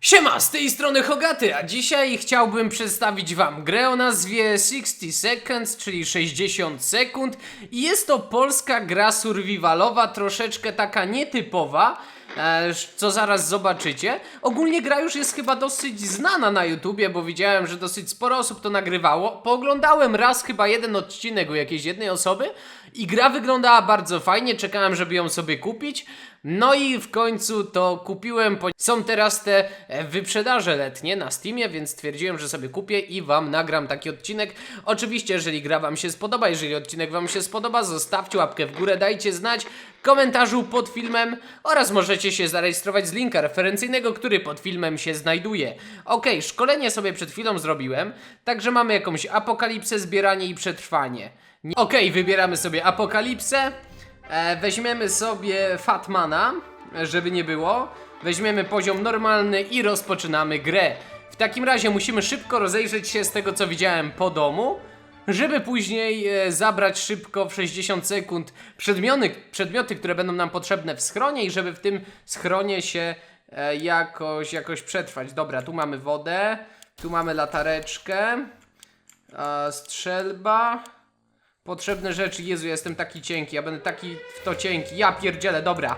Siema, z tej strony Hogaty, a dzisiaj chciałbym przedstawić wam grę o nazwie 60 Seconds, czyli 60 sekund. Jest to polska gra survivalowa, troszeczkę taka nietypowa, co zaraz zobaczycie. Ogólnie gra już jest chyba dosyć znana na YouTubie, bo widziałem, że dosyć sporo osób to nagrywało. Pooglądałem raz chyba jeden odcinek u jakiejś jednej osoby i gra wyglądała bardzo fajnie, czekałem, żeby ją sobie kupić. No i w końcu to kupiłem. Są teraz te e, wyprzedaże letnie na Steamie, więc stwierdziłem, że sobie kupię i wam nagram taki odcinek. Oczywiście, jeżeli gra wam się spodoba, jeżeli odcinek wam się spodoba, zostawcie łapkę w górę, dajcie znać w komentarzu pod filmem oraz możecie się zarejestrować z linka referencyjnego, który pod filmem się znajduje. Ok, szkolenie sobie przed chwilą zrobiłem, także mamy jakąś apokalipsę, zbieranie i przetrwanie. Okej, wybieramy sobie apokalipsę. E, weźmiemy sobie Fatmana, żeby nie było. Weźmiemy poziom normalny i rozpoczynamy grę. W takim razie musimy szybko rozejrzeć się z tego, co widziałem po domu, żeby później e, zabrać szybko w 60 sekund przedmioty, przedmioty, które będą nam potrzebne w schronie i żeby w tym schronie się e, jakoś, jakoś przetrwać. Dobra, tu mamy wodę, tu mamy latareczkę, e, strzelba. Potrzebne rzeczy, Jezu, jestem taki cienki, ja będę taki w to cienki, ja pierdzielę, dobra.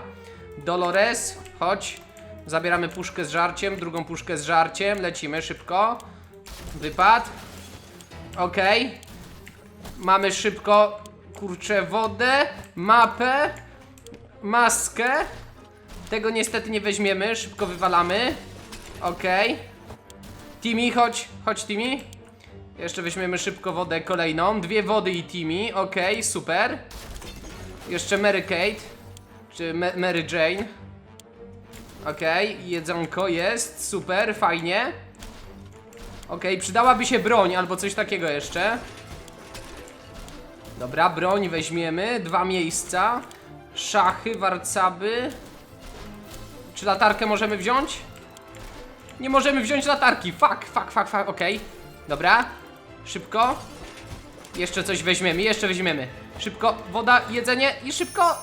Dolores, chodź. Zabieramy puszkę z żarciem, drugą puszkę z żarciem, lecimy szybko. Wypad. Okej. Mamy szybko, kurczę, wodę, mapę, maskę. Tego niestety nie weźmiemy, szybko wywalamy. Okej. Timmy, chodź, chodź Timmy. Jeszcze weźmiemy szybko wodę kolejną. Dwie wody i Timmy. Okej, super. Jeszcze Mary Kate. Czy Ma- Mary Jane. Okej, jedzonko jest. Super, fajnie. Okej, przydałaby się broń albo coś takiego jeszcze. Dobra, broń weźmiemy. Dwa miejsca. Szachy, warcaby. Czy latarkę możemy wziąć? Nie możemy wziąć latarki. Fuck, fuck, fuck, fuck. Okej. Dobra. Szybko. Jeszcze coś weźmiemy, jeszcze weźmiemy. Szybko, woda, jedzenie i szybko.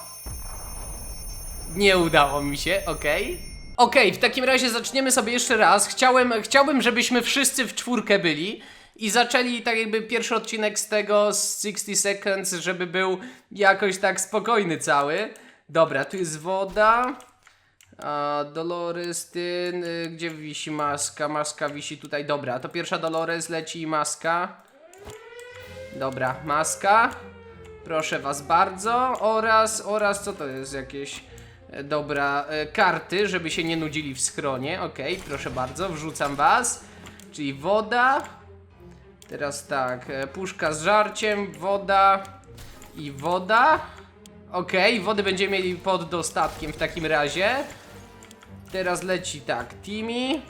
Nie udało mi się, okej. Okej, w takim razie zaczniemy sobie jeszcze raz. Chciałem, chciałbym, żebyśmy wszyscy w czwórkę byli i zaczęli tak jakby pierwszy odcinek z tego, z 60 Seconds, żeby był jakoś tak spokojny cały. Dobra, tu jest woda. A, Dolores, ty, y, gdzie wisi maska? Maska wisi tutaj, dobra, to pierwsza Dolores leci i maska. Dobra, maska. Proszę was bardzo. Oraz, oraz, co to jest? Jakieś, e, dobra, e, karty, żeby się nie nudzili w schronie. Okej, proszę bardzo, wrzucam was. Czyli woda. Teraz tak, e, puszka z żarciem, woda i woda. Okej, wody będziemy mieli pod dostatkiem w takim razie. Teraz leci tak, Timmy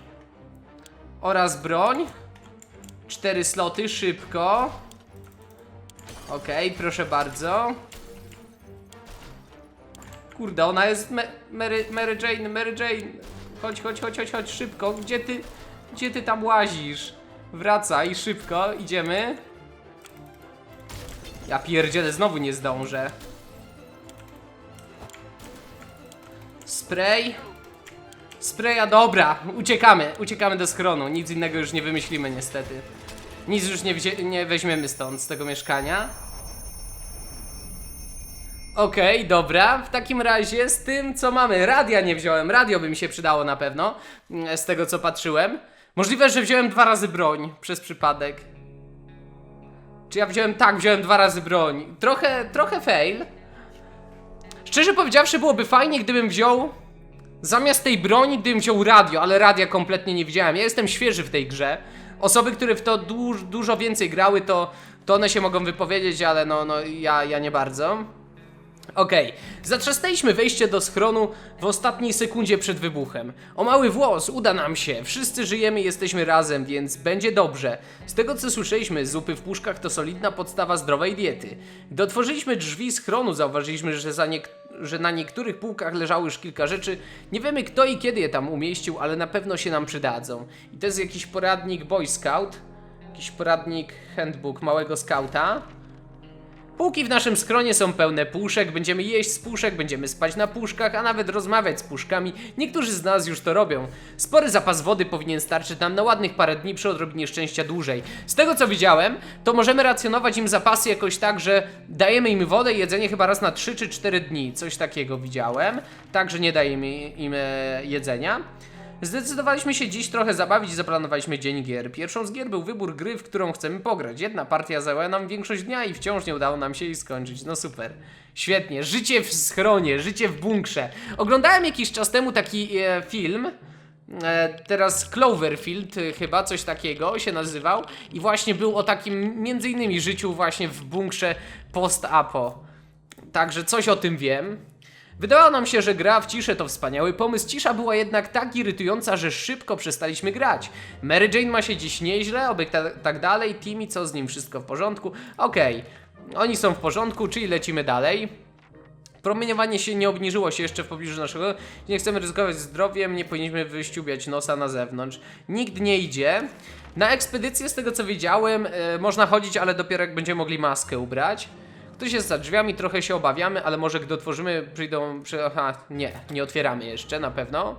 oraz broń. Cztery sloty, szybko. Okej, proszę bardzo. Kurde, ona jest Mary, Mary Jane, Mary Jane. Chodź, chodź, chodź, chodź, chodź, szybko. Gdzie ty, gdzie ty tam łazisz? Wracaj, szybko, idziemy. Ja pierdzielę, znowu nie zdążę. Spray. Spraya, dobra, uciekamy, uciekamy do schronu, nic innego już nie wymyślimy niestety. Nic już nie, nie weźmiemy stąd, z tego mieszkania. Okej, dobra, w takim razie z tym co mamy, radia nie wziąłem, radio by mi się przydało na pewno, z tego co patrzyłem. Możliwe, że wziąłem dwa razy broń, przez przypadek. Czy ja wziąłem, tak, wziąłem dwa razy broń. Trochę, trochę fail. Szczerze powiedziawszy, byłoby fajnie, gdybym wziął Zamiast tej broni, gdybym wziął radio, ale radia kompletnie nie widziałem. Ja jestem świeży w tej grze. Osoby, które w to duż, dużo więcej grały, to, to one się mogą wypowiedzieć, ale no, no ja, ja nie bardzo. Okej, zatrzastaliśmy wejście do schronu w ostatniej sekundzie przed wybuchem. O mały włos, uda nam się. Wszyscy żyjemy jesteśmy razem, więc będzie dobrze. Z tego co słyszeliśmy, zupy w puszkach to solidna podstawa zdrowej diety. Gdy otworzyliśmy drzwi schronu, zauważyliśmy, że, że na niektórych półkach leżało już kilka rzeczy. Nie wiemy kto i kiedy je tam umieścił, ale na pewno się nam przydadzą. I to jest jakiś poradnik Boy Scout, jakiś poradnik handbook małego skauta. Półki w naszym skronie są pełne puszek, będziemy jeść z puszek, będziemy spać na puszkach, a nawet rozmawiać z puszkami. Niektórzy z nas już to robią. Spory zapas wody powinien starczyć nam na ładnych parę dni przy odrobinie szczęścia dłużej. Z tego co widziałem, to możemy racjonować im zapasy jakoś tak, że dajemy im wodę i jedzenie chyba raz na 3 czy 4 dni. Coś takiego widziałem. Także nie dajemy im e, jedzenia. Zdecydowaliśmy się dziś trochę zabawić i zaplanowaliśmy dzień gier. Pierwszą z gier był wybór gry, w którą chcemy pograć. Jedna partia zajęła nam większość dnia i wciąż nie udało nam się jej skończyć. No super. Świetnie. Życie w schronie, życie w bunkrze. Oglądałem jakiś czas temu taki e, film. E, teraz Cloverfield chyba, coś takiego się nazywał. I właśnie był o takim między innymi życiu właśnie w bunkrze post-apo. Także coś o tym wiem. Wydawało nam się, że gra w ciszę to wspaniały pomysł. Cisza była jednak tak irytująca, że szybko przestaliśmy grać. Mary Jane ma się dziś nieźle, oby ta, tak dalej. Timmy, co z nim wszystko w porządku? Okej, oni są w porządku, czyli lecimy dalej. Promieniowanie się nie obniżyło się jeszcze w pobliżu naszego. Nie chcemy ryzykować zdrowiem, nie powinniśmy wyściubiać nosa na zewnątrz. Nikt nie idzie. Na ekspedycję, z tego co wiedziałem, e, można chodzić, ale dopiero jak będziemy mogli maskę ubrać. Ktoś jest za drzwiami, trochę się obawiamy, ale może gdy otworzymy, przyjdą. Przy... Aha, nie, nie otwieramy jeszcze na pewno.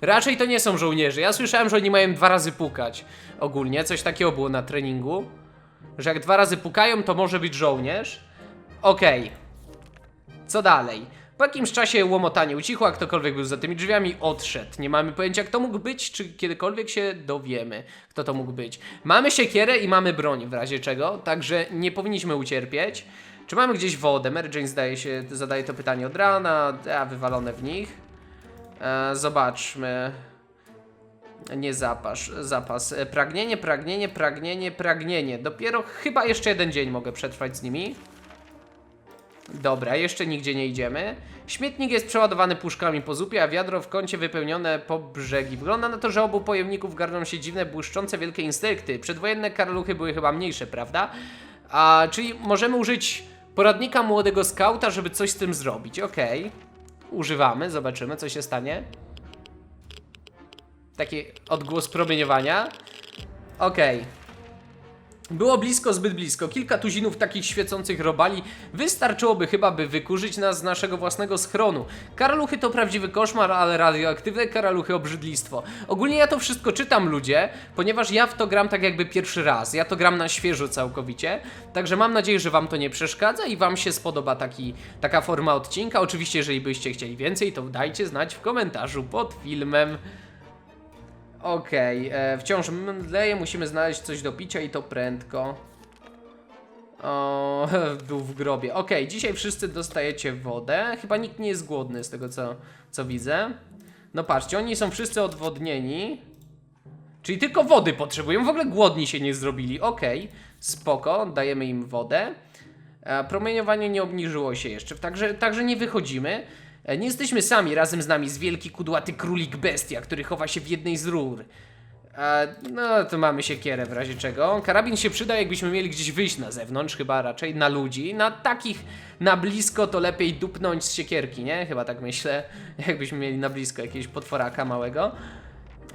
Raczej to nie są żołnierze. Ja słyszałem, że oni mają dwa razy pukać. Ogólnie, coś takiego było na treningu. Że jak dwa razy pukają, to może być żołnierz. Okej. Co dalej? Po jakimś czasie łomotanie ucichło, a ktokolwiek był za tymi drzwiami, odszedł. Nie mamy pojęcia, kto mógł być, czy kiedykolwiek się dowiemy, kto to mógł być. Mamy siekierę i mamy broń w razie czego, także nie powinniśmy ucierpieć. Czy mamy gdzieś wodę? Mary Jane zdaje się, zadaje to pytanie od rana, a wywalone w nich. E, zobaczmy. Nie zapas, zapas. E, Pragnienie, pragnienie, pragnienie, pragnienie. Dopiero chyba jeszcze jeden dzień mogę przetrwać z nimi. Dobra, jeszcze nigdzie nie idziemy. Śmietnik jest przeładowany puszkami po zupie, a wiadro w kącie wypełnione po brzegi. Wygląda na to, że obu pojemników garną się dziwne, błyszczące wielkie insekty. Przedwojenne karluchy były chyba mniejsze, prawda? A, czyli możemy użyć poradnika młodego skauta, żeby coś z tym zrobić. Okej. Używamy, zobaczymy, co się stanie. Taki odgłos promieniowania. Okej. Było blisko, zbyt blisko. Kilka tuzinów takich świecących robali wystarczyłoby chyba, by wykurzyć nas z naszego własnego schronu. Karaluchy to prawdziwy koszmar, ale radioaktywne karaluchy obrzydlistwo. Ogólnie ja to wszystko czytam, ludzie, ponieważ ja w to gram tak jakby pierwszy raz. Ja to gram na świeżo całkowicie. Także mam nadzieję, że wam to nie przeszkadza i wam się spodoba taki, taka forma odcinka. Oczywiście, jeżeli byście chcieli więcej, to dajcie znać w komentarzu pod filmem. Okej, e, wciąż mdleje, musimy znaleźć coś do picia i to prędko. O, był w grobie. Okej, dzisiaj wszyscy dostajecie wodę. Chyba nikt nie jest głodny z tego co, co widzę. No patrzcie, oni są wszyscy odwodnieni. Czyli tylko wody potrzebują, w ogóle głodni się nie zrobili. Okej, spoko, dajemy im wodę. E, promieniowanie nie obniżyło się jeszcze, także, także nie wychodzimy. E, Nie jesteśmy sami, razem z nami jest wielki kudłaty królik bestia, który chowa się w jednej z rur. E, no to mamy siekierę w razie czego. Karabin się przyda, jakbyśmy mieli gdzieś wyjść na zewnątrz, chyba raczej na ludzi. Na takich na blisko to lepiej dupnąć z siekierki, nie? Chyba tak myślę. Jakbyśmy mieli na blisko jakiegoś potworaka małego.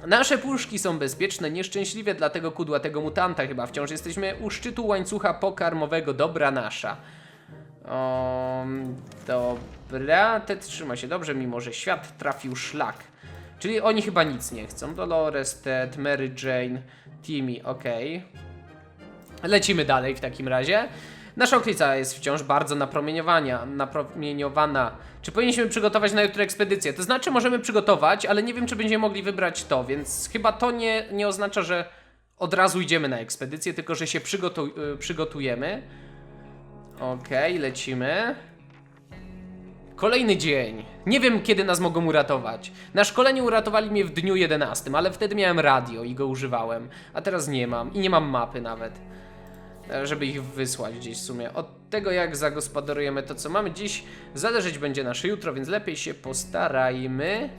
Nasze puszki są bezpieczne, nieszczęśliwie dla tego kudłatego mutanta chyba wciąż jesteśmy u szczytu łańcucha pokarmowego, dobra nasza. Um, dobra, te trzyma się dobrze, mimo że świat trafił szlak. Czyli oni chyba nic nie chcą. Dolores, Ted, Mary Jane, Timmy, okej. Lecimy dalej w takim razie. Nasza okolica jest wciąż bardzo napromieniowania, napromieniowana. Czy powinniśmy przygotować na jutro ekspedycję? To znaczy możemy przygotować, ale nie wiem czy będziemy mogli wybrać to, więc chyba to nie, nie oznacza, że od razu idziemy na ekspedycję, tylko że się przygotu y, przygotujemy. Okej, lecimy. Kolejny dzień. Nie wiem, kiedy nas mogą uratować. Na szkoleniu uratowali mnie w dniu 11, ale wtedy miałem radio i go używałem. A teraz nie mam. I nie mam mapy nawet. E, Żeby ich wysłać gdzieś w sumie. Od tego, jak zagospodarujemy to, co mamy dziś, zależeć będzie nasze jutro, więc lepiej się postarajmy.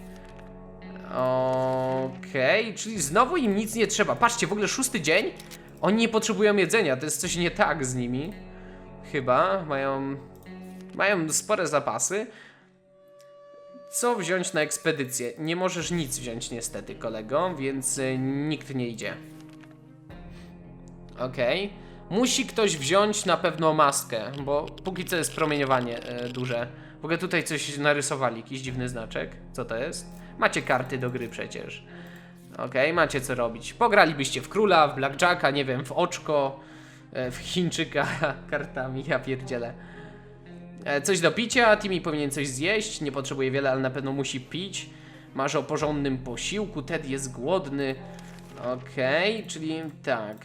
Okej, czyli znowu im nic nie trzeba. Patrzcie, w ogóle szósty dzień. Oni nie potrzebują jedzenia, to jest coś nie tak z nimi. Chyba mają. Mają spore zapasy. Co wziąć na ekspedycję? Nie możesz nic wziąć niestety, kolego, więc y, nikt nie idzie. Okej. Musi ktoś wziąć na pewno maskę, bo póki co jest promieniowanie e, duże. W ogóle tutaj coś narysowali, jakiś dziwny znaczek. Co to jest? Macie karty do gry przecież. Okej, macie co robić. Pogralibyście w króla, w blackjacka, nie wiem, w oczko, w Chińczyka kartami, ja pierdzielę. E, Coś do picia, Timmy powinien coś zjeść, nie potrzebuje wiele, ale na pewno musi pić. Marzy o porządnym posiłku, Ted jest głodny. Okej, czyli tak.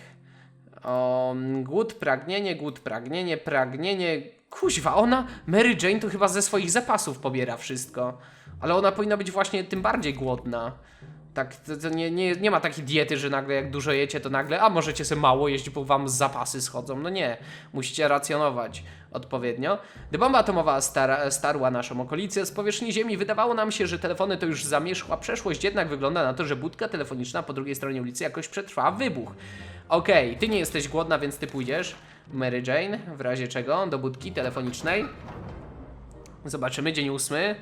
O, mm, głód, pragnienie, głód, pragnienie, pragnienie. Kuźwa, ona, Mary Jane, to chyba ze swoich zapasów pobiera wszystko. Ale ona powinna być właśnie tym bardziej głodna. Tak, to, to nie, nie, nie ma takiej diety, że nagle jak dużo jecie, to nagle, a możecie sobie mało jeść, bo wam zapasy schodzą. No nie, musicie racjonować odpowiednio. Gdy bomba atomowa stara, starła naszą okolicę z powierzchni Ziemi, wydawało nam się, że telefony to już zamierzchła przeszłość, jednak wygląda na to, że budka telefoniczna po drugiej stronie ulicy jakoś przetrwała wybuch. Okej, ty nie jesteś głodna, więc ty pójdziesz, Mary Jane, w razie czego, do budki telefonicznej. Zobaczymy, dzień ósmy.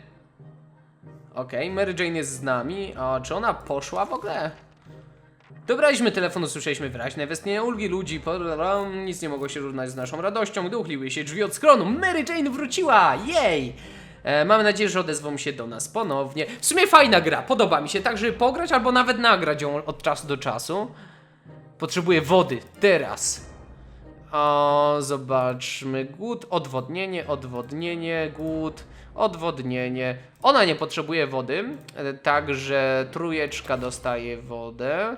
Okej, Mary Jane jest z nami. A czy ona poszła w ogóle? Dobraliśmy telefon, usłyszeliśmy wyraźne westchnienie ulgi ludzi, nic nie mogło się równać z naszą radością, gdy uchyliły się drzwi od skronu. Mary Jane wróciła! Jej! E, mamy nadzieję, że odezwą się do nas ponownie. W sumie fajna gra, podoba mi się, tak żeby pograć albo nawet nagrać ją od czasu do czasu. Potrzebuję wody, teraz. O, zobaczmy. Głód, odwodnienie, odwodnienie, głód, odwodnienie. Ona nie potrzebuje wody, e, także trójeczka dostaje wodę.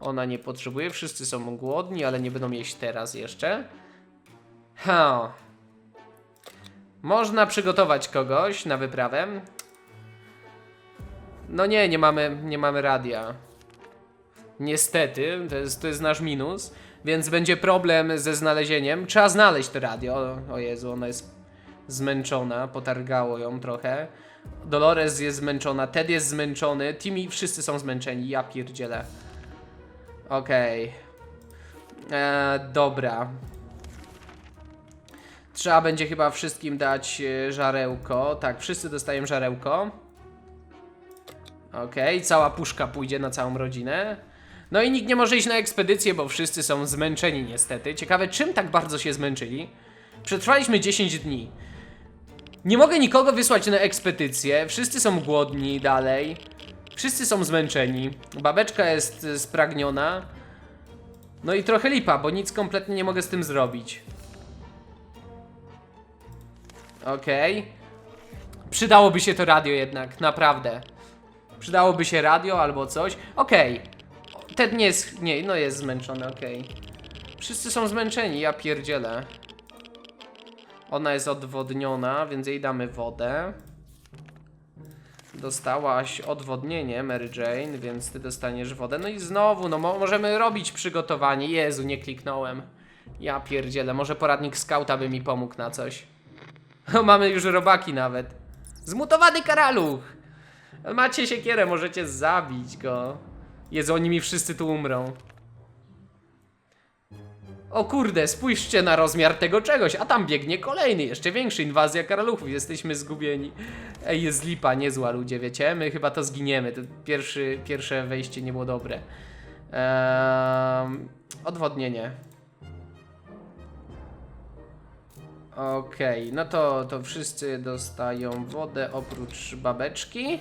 Ona nie potrzebuje, wszyscy są głodni, ale nie będą jeść teraz jeszcze. Ha. Można przygotować kogoś na wyprawę. No nie, nie mamy, nie mamy radia. Niestety, to jest, to jest nasz minus, więc będzie problem ze znalezieniem. Trzeba znaleźć to radio. O, Jezu, ona jest zmęczona, potargało ją trochę. Dolores jest zmęczona, Ted jest zmęczony, Timmy, wszyscy są zmęczeni, ja pierdzielę. Okej. Eee, dobra. Trzeba będzie chyba wszystkim dać e, żarełko. Tak, wszyscy dostają żarełko. Okej, cała puszka pójdzie na całą rodzinę. No i nikt nie może iść na ekspedycję, bo wszyscy są zmęczeni niestety. Ciekawe, czym tak bardzo się zmęczyli? Przetrwaliśmy 10 dni. Nie mogę nikogo wysłać na ekspedycję. Wszyscy są głodni dalej. Wszyscy są zmęczeni. Babeczka jest y, spragniona. No i trochę lipa, bo nic kompletnie nie mogę z tym zrobić. Okej. Przydałoby się to radio jednak, naprawdę. Przydałoby się radio albo coś. Okej. Ten nie jest. Nie, no jest zmęczony, okej. Wszyscy są zmęczeni, ja pierdzielę. Ona jest odwodniona, więc jej damy wodę. Dostałaś odwodnienie, Mary Jane, więc ty dostaniesz wodę. No i znowu, no mo możemy robić przygotowanie. Jezu, nie kliknąłem. Ja pierdzielę, może poradnik skauta by mi pomógł na coś. Mamy już robaki nawet. Zmutowany karaluch! Macie siekierę, możecie zabić go. Jezu, oni mi wszyscy tu umrą. O kurde, spójrzcie na rozmiar tego czegoś, a tam biegnie kolejny, jeszcze większy, inwazja karaluchów, jesteśmy zgubieni. Ej, jest lipa, niezła ludzie, wiecie? My chyba to zginiemy, to pierwszy, pierwsze wejście nie było dobre. Eee, odwodnienie. Okej, no to, to wszyscy dostają wodę oprócz babeczki.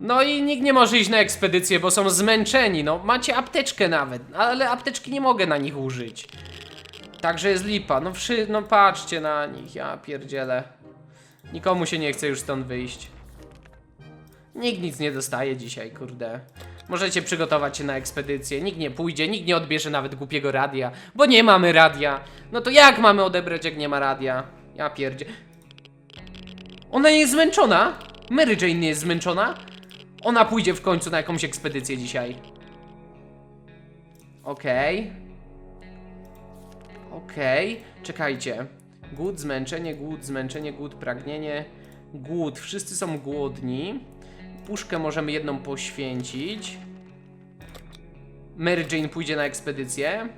No i nikt nie może iść na ekspedycję, bo są zmęczeni. No, macie apteczkę nawet, ale apteczki nie mogę na nich użyć. Także jest lipa. No, wszy, no patrzcie na nich, ja pierdzielę. Nikomu się nie chce już stąd wyjść. Nikt nic nie dostaje dzisiaj, kurde. Możecie przygotować się na ekspedycję. Nikt nie pójdzie, nikt nie odbierze nawet głupiego radia, bo nie mamy radia. No to jak mamy odebrać, jak nie ma radia? Ja pierdzie. Ona jest zmęczona? Mary Jane nie jest zmęczona? Ona pójdzie w końcu na jakąś ekspedycję dzisiaj. Okej. Okej. Czekajcie. Głód, zmęczenie, głód, zmęczenie, głód, pragnienie. Głód. Wszyscy są głodni. Puszkę możemy jedną poświęcić. Mary Jane pójdzie na ekspedycję.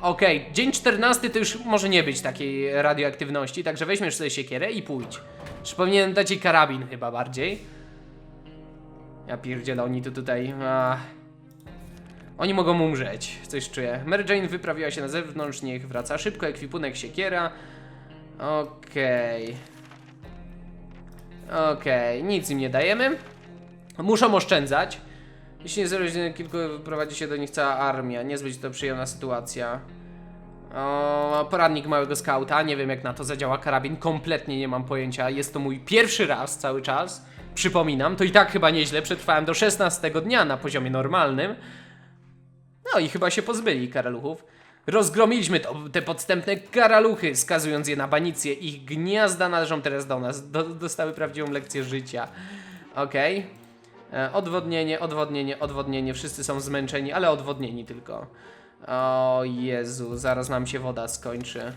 Okej, dzień 14 to już może nie być takiej radioaktywności, także weźmiesz sobie siekierę i pójdź. Czy powinienem dać jej karabin chyba bardziej? Ja pierdzielę, oni tu tutaj... Oni mogą umrzeć, coś czuję. Mary Jane wyprawiła się na zewnątrz, niech wraca szybko, ekwipunek siekiera. Okej. Okej, nic im nie dajemy. Muszą oszczędzać. Jeśli nie zrobi kilku, prowadzi się do nich cała armia. Niezbyt to przyjemna sytuacja. O, poradnik małego skauta. Nie wiem jak na to zadziała karabin. Kompletnie nie mam pojęcia. Jest to mój pierwszy raz cały czas. Przypominam, to i tak chyba nieźle. Przetrwałem do 16 dnia na poziomie normalnym. No i chyba się pozbyli karaluchów. Rozgromiliśmy to, te podstępne karaluchy, skazując je na banicję. Ich gniazda należą teraz do nas. Do, dostały prawdziwą lekcję życia. Okej. E, Odwodnienie, odwodnienie, odwodnienie. Wszyscy są zmęczeni, ale odwodnieni tylko. O Jezu, zaraz nam się woda skończy.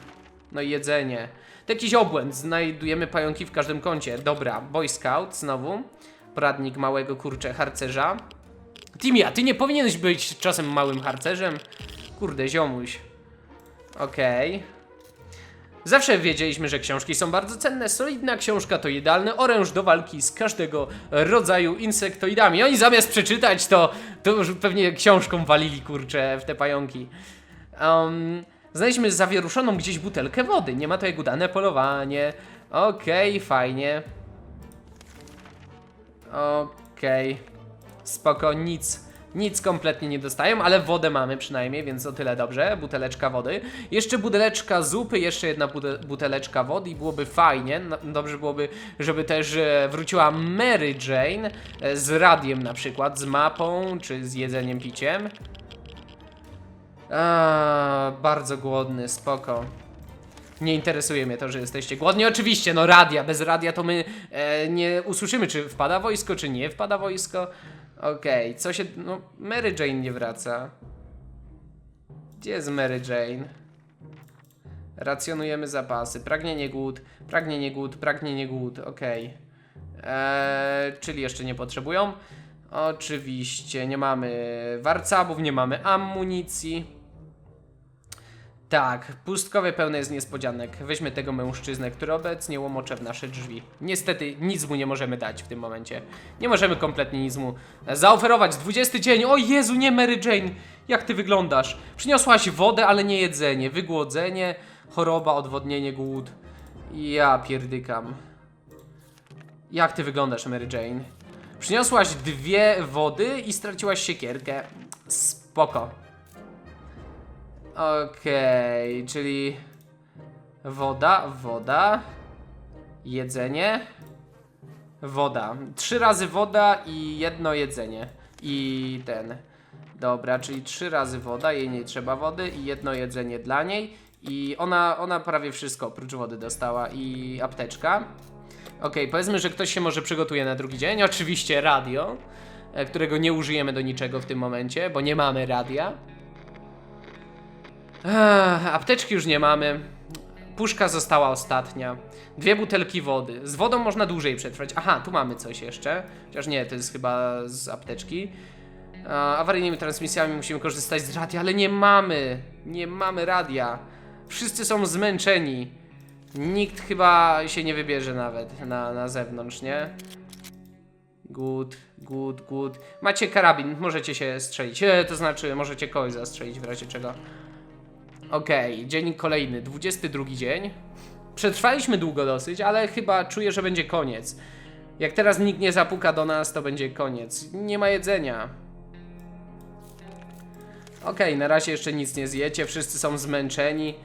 No i jedzenie. To jakiś obłęd. Znajdujemy pająki w każdym kącie. Dobra, Boy Scout znowu. Poradnik małego kurcze harcerza. Timia, ty nie powinieneś być czasem małym harcerzem? Kurde, ziomuś. Okej. Zawsze wiedzieliśmy, że książki są bardzo cenne. Solidna książka to idealny oręż do walki z każdego rodzaju insektoidami. Oni zamiast przeczytać to, to już pewnie książką walili kurcze w te pająki. Um, znaleźliśmy zawieruszoną gdzieś butelkę wody. Nie ma to jak udane polowanie. Okej, fajnie. Okej. Spoko, nic. Nic kompletnie nie dostają, ale wodę mamy przynajmniej, więc o tyle dobrze. Buteleczka wody. Jeszcze buteleczka zupy, jeszcze jedna bute- buteleczka wody i byłoby fajnie. No, dobrze byłoby, żeby też e, wróciła Mary Jane e, z radiem na przykład, z mapą, czy z jedzeniem, piciem. A, bardzo głodny, spoko. Nie interesuje mnie to, że jesteście głodni. Oczywiście, no radia. Bez radia to my e, nie usłyszymy, czy wpada wojsko, czy nie wpada wojsko. Okej, co się. No, Mary Jane nie wraca. Gdzie jest Mary Jane? Racjonujemy zapasy. Pragnienie głód, pragnienie głód, pragnienie głód. Okej. Eee, czyli jeszcze nie potrzebują? Oczywiście, nie mamy warcabów, nie mamy amunicji. Tak, pustkowie pełne jest niespodzianek. Weźmy tego mężczyznę, który obecnie łomocze w nasze drzwi. Niestety nic mu nie możemy dać w tym momencie. Nie możemy kompletnie nic mu zaoferować. 20 dzień, o Jezu, nie Mary Jane! Jak ty wyglądasz? Przyniosłaś wodę, ale nie jedzenie. Wygłodzenie, choroba, odwodnienie, głód. Ja pierdykam. Jak ty wyglądasz, Mary Jane? Przyniosłaś dwie wody i straciłaś siekierkę. Spoko. Okej, czyli woda, woda, jedzenie, woda. Trzy razy woda i jedno jedzenie. I ten. Dobra, czyli trzy razy woda, jej nie trzeba wody i jedno jedzenie dla niej. I ona, ona prawie wszystko oprócz wody dostała i apteczka. Okej, powiedzmy, że ktoś się może przygotuje na drugi dzień. Oczywiście radio, e, którego nie użyjemy do niczego w tym momencie, bo nie mamy radia. Ech, apteczki już nie mamy. Puszka została ostatnia. Dwie butelki wody. Z wodą można dłużej przetrwać. Aha, tu mamy coś jeszcze. Chociaż nie, to jest chyba z apteczki. E, awaryjnymi transmisjami musimy korzystać z radia, ale nie mamy. Nie mamy radia. Wszyscy są zmęczeni. Nikt chyba się nie wybierze nawet na, na zewnątrz, nie? Good, good, good. Macie karabin, możecie się strzelić. E, to znaczy, możecie kogoś zastrzelić w razie czego. Okej, dzień kolejny, 22 dzień. Przetrwaliśmy długo dosyć, ale chyba czuję, że będzie koniec. Jak teraz nikt nie zapuka do nas, to będzie koniec. Nie ma jedzenia. Okej, na razie jeszcze nic nie zjecie, wszyscy są zmęczeni.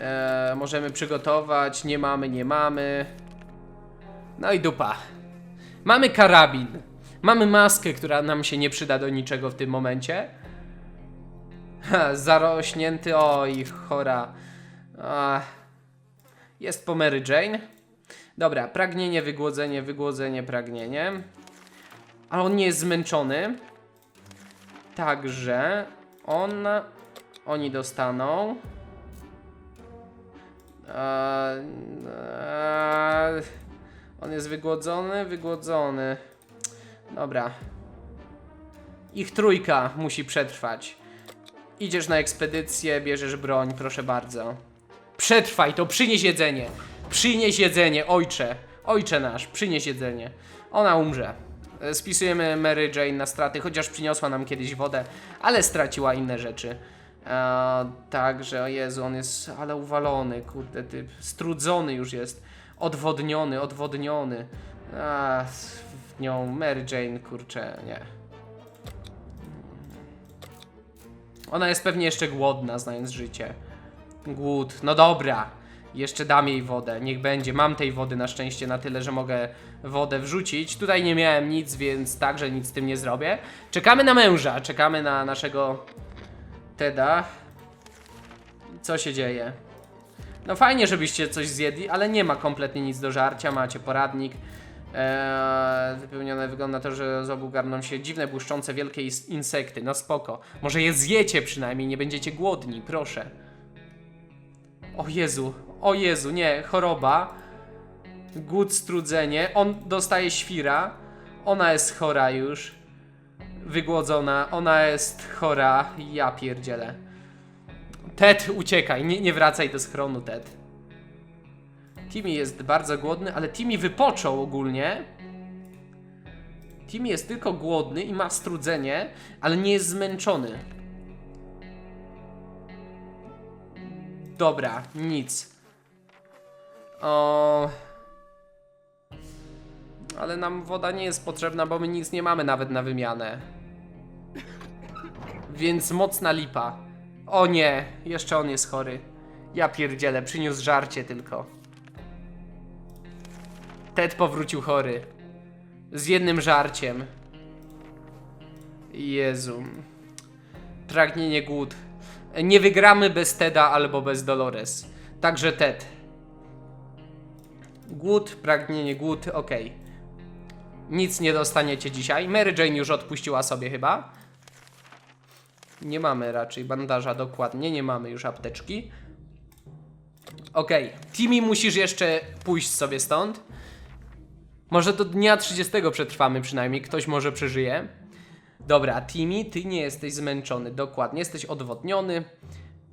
Eee, możemy przygotować, nie mamy, nie mamy. No i dupa. Mamy karabin. Mamy maskę, która nam się nie przyda do niczego w tym momencie. Zarośnięty, oj, chora. Ach. Jest po Mary Jane. Dobra, pragnienie, wygłodzenie, wygłodzenie, pragnienie. Ale on nie jest zmęczony. Także on. Oni dostaną. Eee, eee, on jest wygłodzony, wygłodzony. Dobra. Ich trójka musi przetrwać. Idziesz na ekspedycję, bierzesz broń, proszę bardzo. Przetrwaj to, przynieś jedzenie. Przynieś jedzenie, ojcze. Ojcze nasz, przynieś jedzenie. Ona umrze. E, Spisujemy Mary Jane na straty, chociaż przyniosła nam kiedyś wodę, ale straciła inne rzeczy. E, także, o Jezu, on jest, ale uwalony, kurde, typ. Strudzony już jest. Odwodniony, odwodniony. A, w nią Mary Jane, kurczę, nie. Ona jest pewnie jeszcze głodna, znając życie. Głód, no dobra. Jeszcze dam jej wodę, niech będzie. Mam tej wody na szczęście na tyle, że mogę wodę wrzucić. Tutaj nie miałem nic, więc także nic z tym nie zrobię. Czekamy na męża, czekamy na naszego Teda. Co się dzieje? No fajnie, żebyście coś zjedli, ale nie ma kompletnie nic do żarcia. Macie poradnik. Eee, wypełnione wygląda to, że z obu garną się dziwne, błyszczące, wielkie insekty. No spoko. Może je zjecie przynajmniej, nie będziecie głodni, proszę. O Jezu, o Jezu, nie, choroba. Głód, strudzenie. On dostaje świra. Ona jest chora już. Wygłodzona. Ona jest chora. Ja pierdzielę. Ted, uciekaj. Nie, nie wracaj do schronu, Ted. Timmy jest bardzo głodny, ale Timmy wypoczął ogólnie. Timmy jest tylko głodny i ma strudzenie, ale nie jest zmęczony. Dobra, nic. O. Ale nam woda nie jest potrzebna, bo my nic nie mamy nawet na wymianę. Więc mocna lipa. O nie, jeszcze on jest chory. Ja pierdzielę, przyniósł żarcie tylko. Ted powrócił chory. Z jednym żarciem. Jezu. Pragnienie głód. Nie wygramy bez Teda albo bez Dolores. Także Ted. Głód, pragnienie głód, okej. Nic nie dostaniecie dzisiaj. Mary Jane już odpuściła sobie chyba. Nie mamy raczej bandaża dokładnie, nie mamy już apteczki. Okej, Timmy musisz jeszcze pójść sobie stąd. Może do dnia 30 przetrwamy przynajmniej, ktoś może przeżyje. Dobra, Timmy, ty nie jesteś zmęczony, dokładnie, jesteś odwodniony,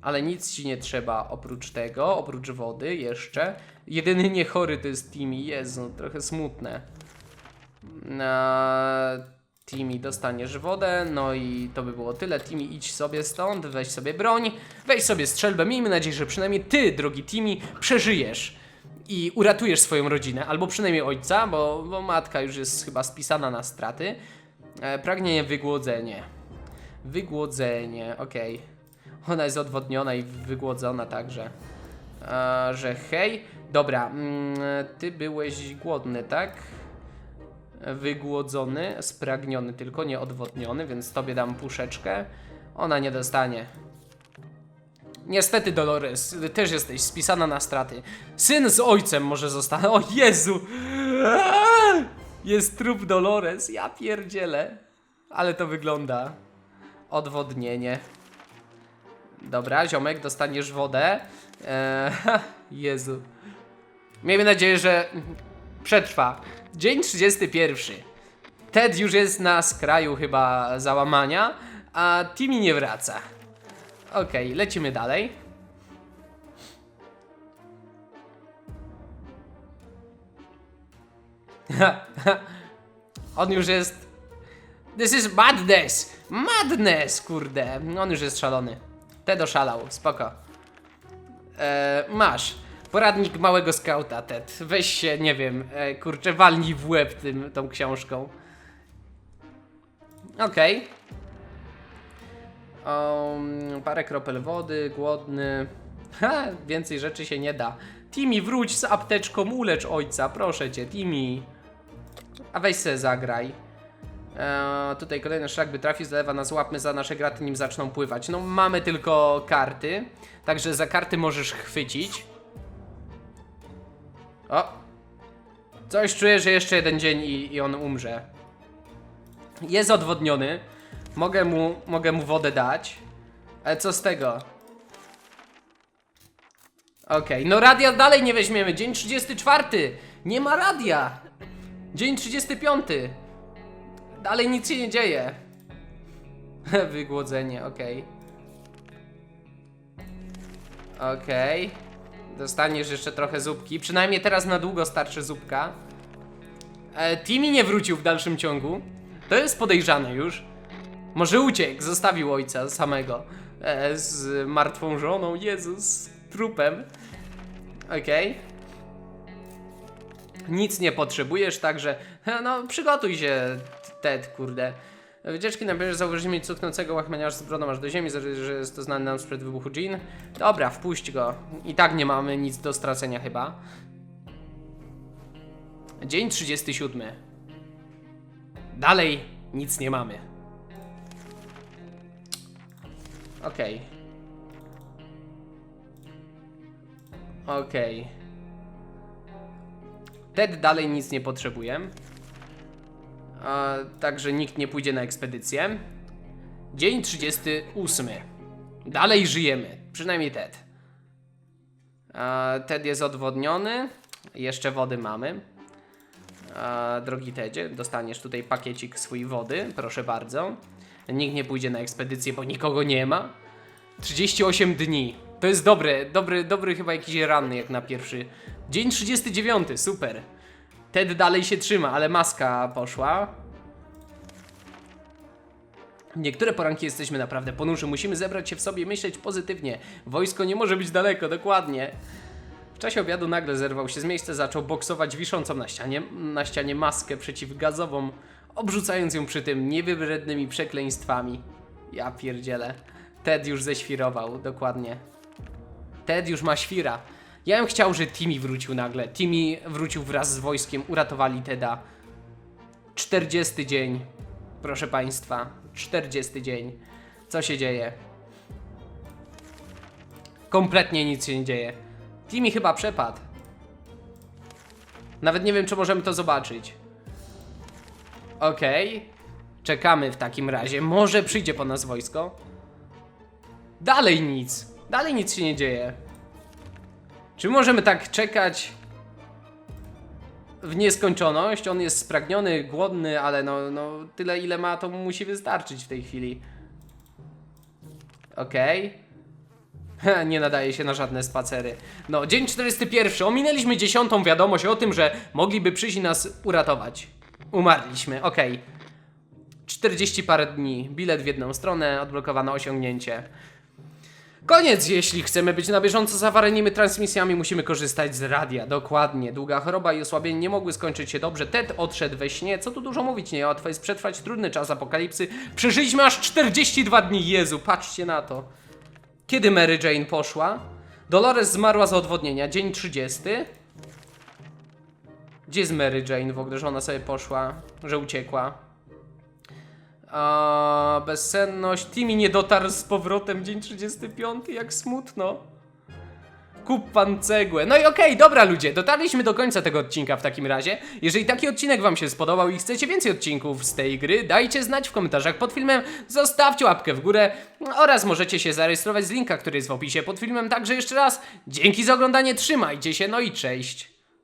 ale nic ci nie trzeba oprócz tego, oprócz wody jeszcze. Jedyny niechory to jest Timmy, Jezu, trochę smutne. Eee, Timmy, dostaniesz wodę, no i to by było tyle. Timmy, idź sobie stąd, weź sobie broń, weź sobie strzelbę. Miejmy nadzieję, że przynajmniej ty, drogi Timmy, przeżyjesz i uratujesz swoją rodzinę, albo przynajmniej ojca, bo, bo matka już jest chyba spisana na straty. E, pragnienie wygłodzenie. Wygłodzenie, okej. Ona jest odwodniona i wygłodzona także. E, że hej. Dobra, mm, ty byłeś głodny, tak? Wygłodzony, spragniony, tylko nie odwodniony, więc tobie dam puszeczkę. Ona nie dostanie. Niestety, Dolores, też jesteś spisana na straty. Syn z ojcem może zostanie. O Jezu! Jest trup Dolores, ja pierdzielę. Ale to wygląda. Odwodnienie. Dobra, ziomek, dostaniesz wodę. Eee, Jezu. Miejmy nadzieję, że przetrwa. Dzień 31. Ted już jest na skraju chyba załamania, a Timmy nie wraca. Okej, lecimy dalej. On już jest. This is madness! Madness, kurde. On już jest szalony. Ted oszalał, spoko. E, masz. Poradnik małego skauta, Ted. Weź się, nie wiem, e, kurczę, walnij w łeb tym, tą książką. Okej. Um, parę kropel wody, głodny. Ha, więcej rzeczy się nie da. Timmy, wróć z apteczką, ulecz ojca, proszę cię, Timmy. A weź se zagraj. Eee, tutaj kolejny szlak by trafił, zalewa nas łapmy za nasze graty, nim zaczną pływać. No, mamy tylko karty, także za karty możesz chwycić. O! Coś czuję, że jeszcze jeden dzień i, i on umrze. Jest odwodniony. Mogę mu, mogę mu wodę dać. Ale co z tego? Okej, no radia dalej nie weźmiemy. Dzień 34. Nie ma radia. Dzień 35. Dalej nic się nie dzieje. Wygłodzenie, okej. Okej. Dostaniesz jeszcze trochę zupki. Przynajmniej teraz na długo starczy zupka. E, Timmy nie wrócił w dalszym ciągu. To jest podejrzane już. Może uciekł, zostawił ojca samego. E, z martwą żoną, Jezus, trupem. Okej. Nic nie potrzebujesz, także e, no przygotuj się, Ted, kurde. Wycieczki na bierze zauważyliśmy cuchnącego łachmaniarza z brodą aż do ziemi, że jest to znany nam sprzed wybuchu Jean. Dobra, wpuść go. I tak nie mamy nic do stracenia chyba. Dzień 37. Dalej nic nie mamy. Okej. Okej. Ted dalej nic nie potrzebuje. A, także nikt nie pójdzie na ekspedycję. Dzień 38. Dalej żyjemy. Przynajmniej Ted. A, Ted jest odwodniony. Jeszcze wody mamy. A, drogi Tedzie, dostaniesz tutaj pakiecik swój wody. Proszę bardzo. Nikt nie pójdzie na ekspedycję, bo nikogo nie ma. 38 dni. To jest dobre, dobry, dobry chyba jakiś ranny jak na pierwszy. Dzień 39, super. Ted dalej się trzyma, ale maska poszła. Niektóre poranki jesteśmy naprawdę ponurzy. Musimy zebrać się w sobie, myśleć pozytywnie. Wojsko nie może być daleko, dokładnie. W czasie obiadu nagle zerwał się z miejsca, zaczął boksować wiszącą na ścianie, na ścianie maskę przeciwgazową, obrzucając ją przy tym niewybrednymi przekleństwami. Ja pierdzielę. Ted już ześwirował, dokładnie. Ted już ma świra. Ja bym chciał, że Timmy wrócił nagle. Timmy wrócił wraz z wojskiem, uratowali Teda. 40 dzień. Proszę Państwa, 40 dzień. Co się dzieje? Kompletnie nic się nie dzieje. Timmy chyba przepadł. Nawet nie wiem, czy możemy to zobaczyć. Okej. Czekamy w takim razie. Może przyjdzie po nas wojsko. Dalej nic. Dalej nic się nie dzieje. Czy możemy tak czekać w nieskończoność? On jest spragniony, głodny, ale no, no tyle ile ma, to mu musi wystarczyć w tej chwili. Okej. Okay. Nie nadaje się na żadne spacery. No, dzień 41. Ominęliśmy dziesiątą wiadomość o tym, że mogliby przyjść i nas uratować. Umarliśmy, okej. 40 parę dni, bilet w jedną stronę, odblokowane osiągnięcie. Koniec, jeśli chcemy być na bieżąco z transmisjami, musimy korzystać z radia, dokładnie. Długa choroba i osłabienie nie mogły skończyć się dobrze. Ted odszedł we śnie, co tu dużo mówić, niełatwo jest przetrwać trudny czas apokalipsy. Przeżyliśmy aż 42 dni, Jezu, patrzcie na to. Kiedy Mary Jane poszła? Dolores zmarła z odwodnienia, dzień 30. Gdzie jest Mary Jane w ogóle, że ona sobie poszła, że uciekła? A, bezsenność. Timmy nie dotarł z powrotem dzień 35, jak smutno. Kup pan cegłę. No i okej, dobra ludzie, dotarliśmy do końca tego odcinka w takim razie. Jeżeli taki odcinek wam się spodobał i chcecie więcej odcinków z tej gry, dajcie znać w komentarzach pod filmem, zostawcie łapkę w górę oraz możecie się zarejestrować z linka, który jest w opisie pod filmem. Także jeszcze raz, dzięki za oglądanie, trzymajcie się, no i cześć.